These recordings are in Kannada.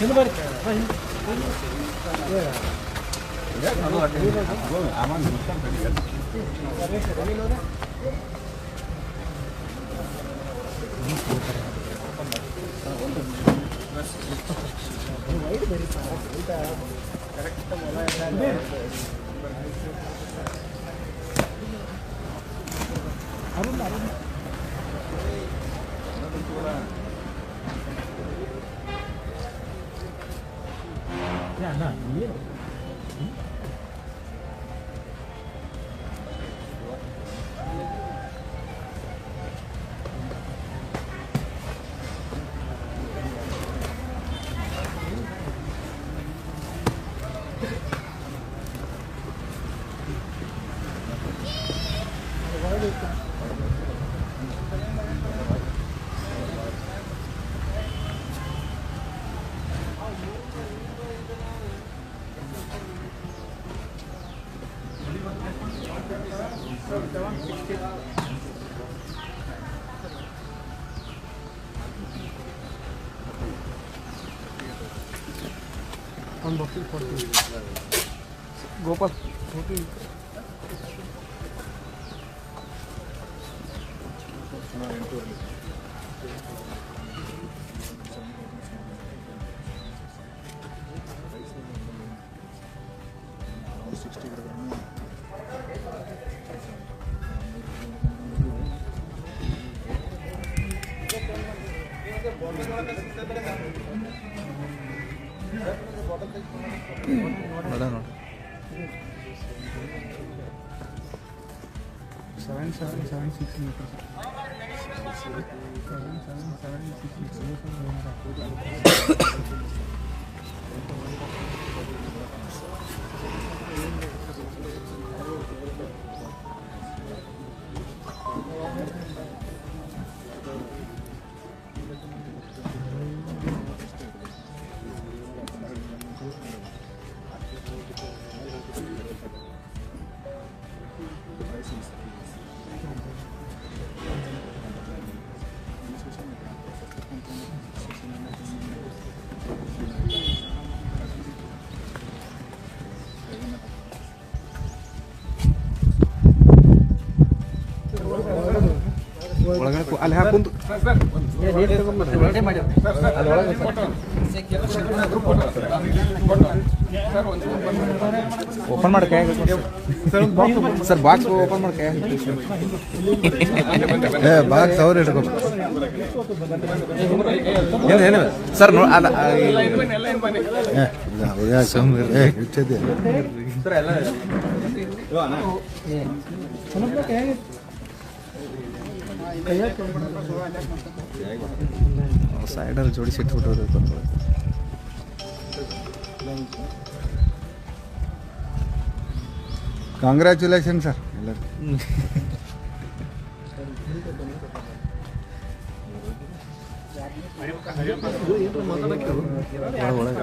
दिन भर Arun, Arun. Yeah, no, little. Gopal ನೋಡ ನೋಡಿ seven seven seven six metre seven seven seven ಒಳಗಡೆ ಕು- ಅಲ್ಲಿ ಓಪನ್ ಮಾಡಿ ಕೈ ಸರ್ ಬಾಕ್ಸ್ ಓಪನ್ ಮಾಡಿ ಕೈ ಬಾಕ್ಸ್ ಅವ್ರು ಇಟ್ಕೊ ಏನು ಏನು ಸರ್ ನೋ ಅಲ್ಲ ಆ, ಈ- ಸೈಡಲ್ಲಿ ಜೋಡಿಸಿ ಇಟ್ಬಿಟ್ಟು ಕಾಂಗ್ರ್ಯಾಚುಲೇಷನ್ ಸರ್ ಎಲ್ಲರೂ ಏನಾರು ಅಂತ ಒಳಗೆ.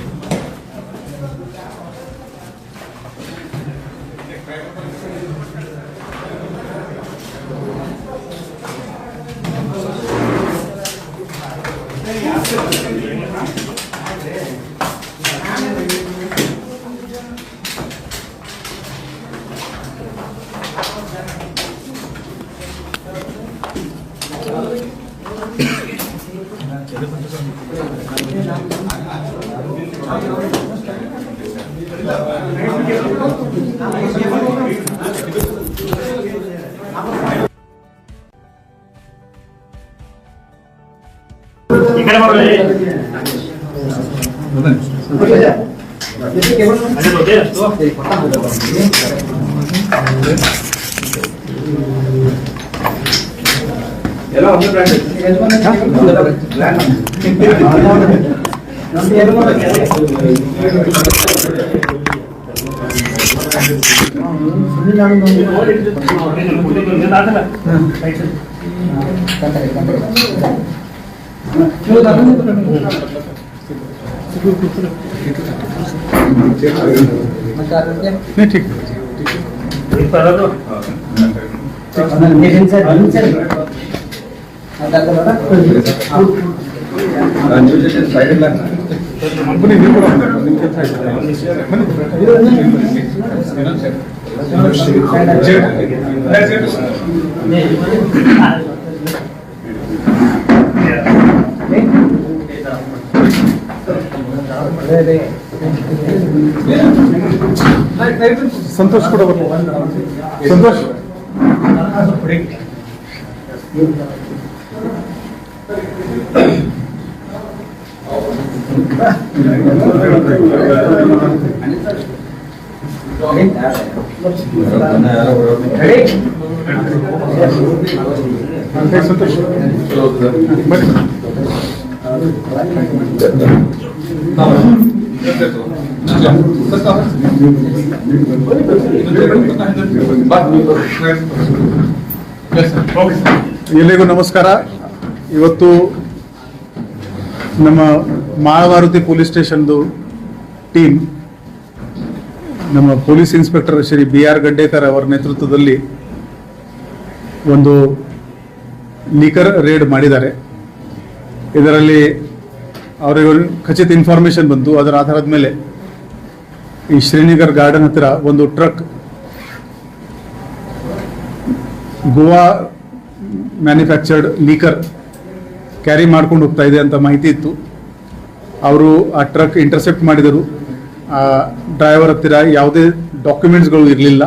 Gracias. ఎలా ఉంది బ్రాండ్ ಬನ್ನಿ ನೀವು ಕೂಡ ಬನ್ನಿ. ನಿಮ್ಮ ಕೆಲಸ ಆಯ್ತು. ಬನ್ನಿ. ಸಂತೋಷ್ ಕೂಡ. ಸಂತೋಷ್. ಸಂತೋಷ. ಎಲ್ಲಿಗೂ ನಮಸ್ಕಾರ. ಇವತ್ತು ನಮ್ಮ ಮಾಳಮಾರುತಿ ಪೊಲೀಸ್ ಸ್ಟೇಷನ್ದು ಟೀಮ್ ನಮ್ಮ police inspector Shri B R Gaddekar ಅವರ ನೇತೃತ್ವದಲ್ಲಿ ಒಂದು ಲೀಕರ್ ರೇಡ್ ಮಾಡಿದ್ದಾರೆ. ಇದರಲ್ಲಿ ಅವರಿಗೆ ಖಚಿತ ಇನ್ಫಾರ್ಮೇಶನ್ ಬಂತು ಅದರ ಆಧಾರದ ಮೇಲೆ ಈ ಶ್ರೀನಗರ್ ಗಾರ್ಡನ್ ಹತ್ತಿರ ಒಂದು truck Goa manufactured liquor carry ಮಾಡ್ಕೊಂಡು ಹೋಗ್ತಾ ಇದೆ ಅಂತ ಮಾಹಿತಿ ಇತ್ತು. ಅವರು ಆ ಟ್ರಕ್ ಇಂಟರ್ಸೆಪ್ಟ್ ಮಾಡಿದರು. ಆ ಡ್ರೈವರ್ ಹತ್ತಿರ ಯಾವುದೇ ಡಾಕ್ಯುಮೆಂಟ್ಸ್ಗಳು ಇರಲಿಲ್ಲ.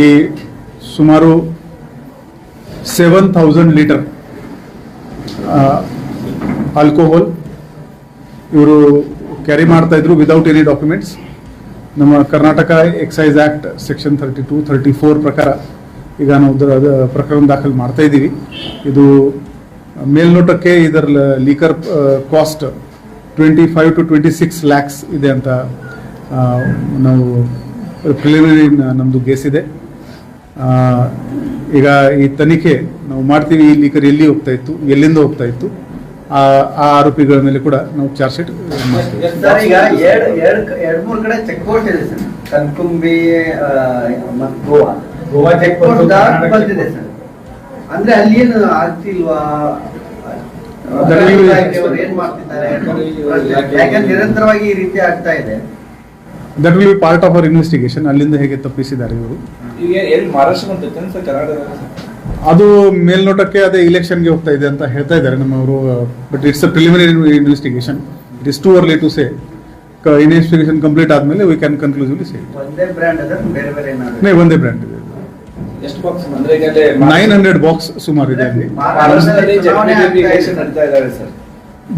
ಈ ಸುಮಾರು ಸೆವೆನ್ ಥೌಸಂಡ್ ಲೀಟರ್ ಆಲ್ಕೋಹಾಲ್ ಇವರು ಕ್ಯಾರಿ ಮಾಡ್ತಾ ಇದ್ರು ವಿದೌಟ್ ಎನಿ ಡಾಕ್ಯುಮೆಂಟ್ಸ್ ನಮ್ಮ Karnataka excise act section thirty two thirty four ಪ್ರಕಾರ ಈಗ ನಾವು ಪ್ರಕರಣ ದಾಖಲು ಮಾಡ್ತಾ ಇದ್ದೀವಿ. ಇದು ಮೇಲ್ನೋಟಕ್ಕೆ ಇದರ liquor cost twenty five to twenty six lakhs ಇದೆ ಅಂತ ನಾವು ಪ್ರಿಲಿಮಿನರಿ ನಮ್ಮದು ಇದೆ. ಈಗ ಈ ತನಿಖೆ ನಾವು ಮಾಡ್ತೀವಿ, ಈ ಲೀಕರ್ ಎಲ್ಲಿ ಹೋಗ್ತಾ ಇತ್ತು, ಎಲ್ಲಿಂದ ಹೋಗ್ತಾ ಇತ್ತು ಆ ಆ ಆರೋಪಿಗಳ ಮೇಲೆ ಕೂಡ ನಾವು ಚಾರ್ಜ್ ಶೀಟ್ ಮಾಡ್ತೀವಿ. ಸರ್ ಈಗ ಎರಡ್ ಮೂರ್ ಕಡೆ ಚೆಕ್ ಪೋಸ್ಟ್ ಇದೆ ಸರ್ ಕನ್ಕುಂಬಿ ಆ, ಮತ್ತ್ Goa. Goa check post post ದಾಟ್ ಬಂದಿದೆ ಸರ್ ಅಂದ್ರೆ ಅಲ್ಲಿ ಏನು ಆಗ್ತಿಲ್ವಾ ಏನ್ ಮಾಡ್ತಿದ್ದಾರೆ? ಯಾಕಂದ್ರೆ ನಿರಂತರವಾಗಿ ಈ ರೀತಿ ಆಗ್ತಾ ಇದೆ. That will be part of our investigation ಅಲ್ಲಿಂದ ಹೇಗೆ ತಪ್ಪಿಸಿದ್ದಾರೆ ಇವರು? ಈಗ ಎಲ್ಲಿ ಮಹಾರಾಷ್ಟ್ರ ಅಂತ ಕರ್ನಾಟಕ ಅದು ಮೇಲ್ನೋಟಕ್ಕೆ ಅದೇ ಇಲೆಕ್ಷನ್ಗೆ ಹೋಗ್ತಾ ಇದೆ ಅಂತ ಹೇಳ್ತಾ ಇದ್ದಾರೆ. ನಮ್ಮವರು but it's a preliminary investigation it is too early to say investigation complete ಆದಮೇಲೆ ವಿ ಕ್ಯಾನ್ ಕನ್ಕ್ಲೂಸಿವ್ಲಿ ಸೇ ಒಂದೇ ಒಂದೇ ಬ್ರ್ಯಾಂಡ್ ಇದೆ. ಎಷ್ಟು ಬಾಕ್ಸ್ ಅಂದ್ರೆ ಈಗ ಅಲ್ಲಿ ನೈನ್ ಹಂಡ್ರೆಡ್ ಬಾಕ್ಸ್ ಸುಮಾರು ಇದೆ ಅಲ್ಲಿ.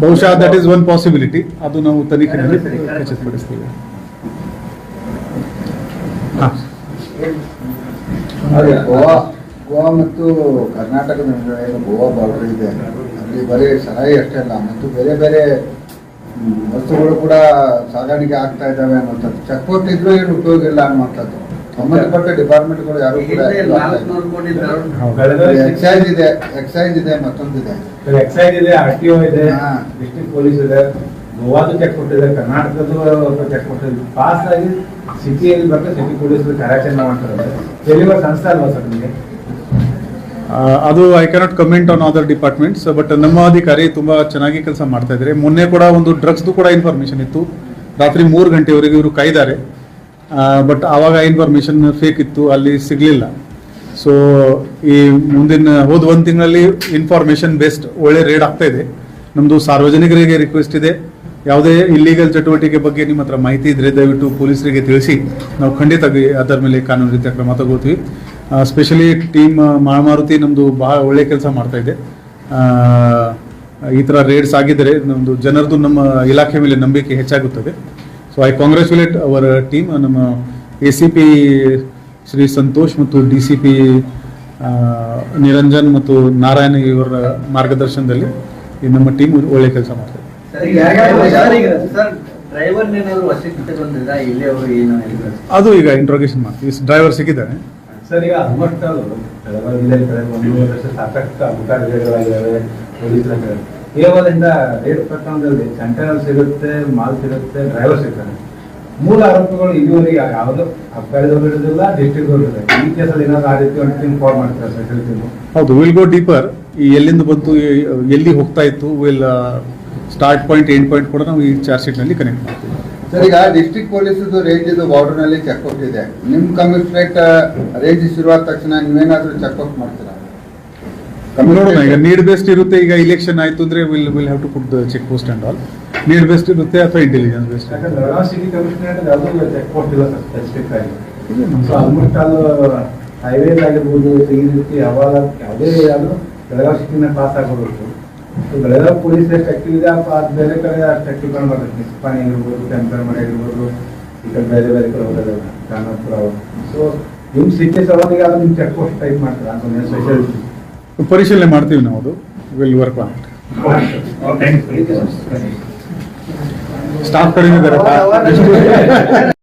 ಬಹುಶಃ ದಟ್ ಈಸ್ ಒನ್ ಪಾಸಿಬಿಲಿಟಿ ಅದು ನಾವು ತನಿಖೆಯಲ್ಲಿ ಖಚಿತಪಡಿಸ್ತೀವಿ. ಹಾ. ಅದೇ ಗೋವಾ ಮತ್ತು ಕರ್ನಾಟಕದ ನಡುವೆ ಏನು ಗೋವಾ ಬಾರ್ಡರ್ ಇದೆ. ಅಲ್ಲಿ ಬರೀ ಸರಾಯಿ ಅಷ್ಟೇ ಅಲ್ಲ ಮತ್ತು ಬೇರೆ ಬೇರೆ ವಸ್ತುಗಳು ಕೂಡ ಸಾಗಾಣಿಕೆ ಆಗ್ತಾ ಇದ್ದಾವೆ ಅನ್ನುವಂಥದ್ದು. ಚೆಕ್ ಪೋಸ್ಟ್ ಇದ್ರೂ ಏನು ಉಪಯೋಗ ಇಲ್ಲ ಅನ್ನುವಂಥದ್ದು. ಸಂಬಂಧಪಟ್ಟ ಡಿಪಾರ್ಟ್ಮೆಂಟ್ಗಳು ಯಾರು ಕೂಡ. ಎಕ್ಸೈಸ್ ಇದೆ ಎಕ್ಸೈಸ್ ಇದೆ. ಮತ್ತೊಂದಿದೆ. ಎಕ್ಸೈಸ್ ಇದೆ ಆರ್ ಟಿ ಒ ಇದೆ ಹಾ. ಡಿಸ್ಟ್ರಿಕ್ಟ್ ಪೊಲೀಸ್ ಇದೆ ಗೋವಾದು ಚೆಕ್ ಕೊಟ್ಟಿದೆ ಕರ್ನಾಟಕದ್ದು ಚೆಕ್ ಕೊಟ್ಟಿದೆ ಪಾಸ್ ಆಗಿ ಸಿಟಿಯಲ್ಲಿ ಬರ್ತಾ ಸಿಟಿ ಪೊಲೀಸ್ ಕಾರ್ಯಾಚರಣೆ ಮಾಡ್ತಾರೆ. ಡೆಲಿವರ್ ಸಂಸ್ಥೆ ಅಲ್ವಾ ಸರ್ ನಿಮಗೆ? ಅದು I cannot comment on other departments but ನಮ್ಮ ಅಧಿಕಾರಿ ತುಂಬ ಚೆನ್ನಾಗಿ ಕೆಲಸ ಮಾಡ್ತಾ ಇದ್ದಾರೆ. ಮೊನ್ನೆ ಕೂಡ ಒಂದು ಡ್ರಗ್ಸ್ದು ಕೂಡ ಇನ್ಫಾರ್ಮೇಷನ್ ಇತ್ತು. ರಾತ್ರಿ ಮೂರು ಗಂಟೆವರೆಗೆ ಇವರು ಕಾಯ್ದಾರೆ. ಬಟ್ ಆವಾಗ ಇನ್ಫಾರ್ಮೇಷನ್ ಫೇಕ್ ಇತ್ತು, ಅಲ್ಲಿ ಸಿಗಲಿಲ್ಲ. ಸೊ ಈ ಮುಂದಿನ, ಹೋದ ಒಂದು ತಿಂಗಳಲ್ಲಿ ಇನ್ಫಾರ್ಮೇಷನ್ ಬೇಸ್ಡ್ ಒಳ್ಳೆ ರೇಡ್ ಆಗ್ತಾ ಇದೆ. ನಮ್ಮದು ಸಾರ್ವಜನಿಕರಿಗೆ ರಿಕ್ವೆಸ್ಟ್ ಇದೆ. ಯಾವುದೇ ಇಲ್ಲೀಗಲ್ ಚಟುವಟಿಕೆ ಬಗ್ಗೆ ನಿಮ್ಮ ಹತ್ರ ಮಾಹಿತಿ ಇದ್ರೆ ದಯವಿಟ್ಟು ಪೊಲೀಸರಿಗೆ ತಿಳಿಸಿ. ನಾವು ಖಂಡಿತ ಅದರ ಮೇಲೆ ಕಾನೂನು ರೀತಿಯ ಕ್ರಮ ತಗೋತೀವಿ. ಸ್ಪೆಷಲಿ ಟೀಮ್ ಮಾಳಮಾರುತಿ ನಮ್ಮದು ಬಹಳ ಒಳ್ಳೆ ಕೆಲಸ ಮಾಡ್ತಾ ಇದೆ. ಆ, ಈ ಥರ ರೇಡ್ಸ್ ಆಗಿದ್ದರೆ ನಮ್ಮದು ಜನರದು ನಮ್ಮ ಇಲಾಖೆ ಮೇಲೆ ನಂಬಿಕೆ ಹೆಚ್ಚಾಗುತ್ತದೆ. So I congratulate our team ನಮ್ಮ A C P Shri Santosh ಮತ್ತು ಡಿ ಸಿ ಪಿ ನಿರಂಜನ್ ಮತ್ತು ನಾರಾಯಣ ಇವರ ಮಾರ್ಗದರ್ಶನದಲ್ಲಿ ಈ ನಮ್ಮ ಟೀಮ್ ಒಳ್ಳೆ ಕೆಲಸ ಮಾಡ್ತಾರೆ ಅದು ಈಗ ಇಂಟ್ರೋಗೇಷನ್ ಮಾಡ್ತೀವಿ. ಡ್ರೈವರ್ ಸಿಕ್ಕಿದ್ದಾನೆ ಸರ್, ಈಗ ಆಲ್ಮೋಸ್ಟ್ ಅದು ಬೆಳಗಾವಿ ಕಡೆ ಒಂದು ವರ್ಷ ಸಾಕಷ್ಟು ಅಪಘಾತಗಳಾಗಿದ್ದಾವೆ ಪೊಲೀಸರ ಕೇವಲದಿಂದ ರೇಟ್ ಪ್ರಕರಣದಲ್ಲಿ ಕಂಟೈನರ್ ಸಿಗುತ್ತೆ, ಮಾಲ್ ಸಿಗುತ್ತೆ ಡ್ರೈವರ್ ಸಿಗ್ತಾನೆ ಮೂಲ ಆರೋಪಿಗಳು ಇದುವರೆಗೆ ಯಾವುದು ಅಬ್ಕಾರಿದವರು ಇರೋದಿಲ್ಲ ಡಿಸ್ಟ್ರಿಕ್ಟ್ ಇರೋದಿಲ್ಲ ಈ ಕೇಸಲ್ಲಿ ಏನಾದ್ರು ಆ ರೀತಿ ಒಂದು ಇನ್ಫಾರ್ಮ್ ಮಾಡ್ತಾರೆ ಸರ್, ಹೇಳ್ತೀನಿ ಹೌದು ವಿಲ್ ಗೋ ಡೀಪರ್ ಎಲ್ಲಿಂದ ಬಂತು ಎಲ್ಲಿ ಹೋಗ್ತಾ ಇತ್ತು will start point end point ಕೂಡ ನಾವು ಈ ಚಾರ್ಜ್ ಶೀಟ್ನಲ್ಲಿ ಕನೆಕ್ಟ್ ಮಾಡ್ತೀವಿ. ಸರ್ ಈಗ ಡಿಸ್ಟ್ರಿಕ್ಟ್ ಪೊಲೀಸದು ರೇಂಜ್ ಇದು ಬಾರ್ಡರ್ನಲ್ಲಿ ಚೆಕ್ ಔಟ್ ಇದೆ. ನಿಮ್ ಕಮಿಷನರೇಟ್ ರೇಂಜ್ ಶುರುವಾದ ತಕ್ಷಣ ನೀವೇನಾದ್ರೂ ಚೆಕ್ ಔಟ್ ಮಾಡ್ತೀರಾ? ನೋಡೋಣ ಈಗ ನೀಡ್ ಬೇಸ್ಡ್ ಇರುತ್ತೆ ಈಗ ಇಲೆಕ್ಷನ್ ಆಯ್ತು ಅಂದ್ರೆ will will have to put the check post and all need based ಇರುತ್ತೆ ಅಥವಾ ಇಂಟೆಲಿಜೆನ್ಸ್ ಬೇಸ್ಡ್ ಯಾಕಂದ್ರೆ ಬೆಳಗಾವಿ ಸಿಟಿ ಕಮಿಷನರ್ ಯಾವುದು ಚೆಕ್ ಪೋಸ್ಟ್ ಇಲ್ಲ ಸರ್ ಸ್ಪೆಸಿಫಿಕ್ ಆಗಿ. ಸೊ ಆಲ್ಮೋಸ್ಟ್ ಅದು ಹೈವೇಸ್ ಆಗಿರ್ಬೋದು ಈ ರೀತಿ ಯಾವಾಗ ಯಾವುದೇ ಆದ್ರೂ ಬೆಳಗಾವಿ ಸಿಟಿನ ಪಾಸ್ ಆಗೋಬೇಕು ಪೊಲೀಸ್ ಎಷ್ಟು ಆಕ್ಟಿವ್ ಇದೆ ಅಪ್ಪ ಅದು ಬೇರೆ ಕಡೆ ಅಷ್ಟು ಆಕ್ಟಿವ್ ಕಾಣಬಾರ್ದು ನಿಸ್ಪಾನಿ ಆಗಿರ್ಬೋದು ಮನೆ ಆಗಿರ್ಬೋದು ಈ ಕಡೆ ಬೇರೆ ಬೇರೆ ಕಡೆ ಹೋಗೋದು ಸೊ ನಿಮ್ಮ ಸಿಟಿ ಸಲುವಾಗಿ ಅದು ನಿಮ್ಮ ಚೆಕ್ ಪೋಸ್ಟ್ ಟೈಪ್ ಮಾಡ್ತಾರೆ? ಸ್ಪೆಷಲ್ ಪರಿಶೀಲನೆ ಮಾಡ್ತೀವಿ ನಾವು ಅದು. ವಿಲ್ ವರ್ಕ್ ಆನ್ ಸ್ಟಾಫ್ ಕಡಿಮೆ ಇದ್ದಾರೆ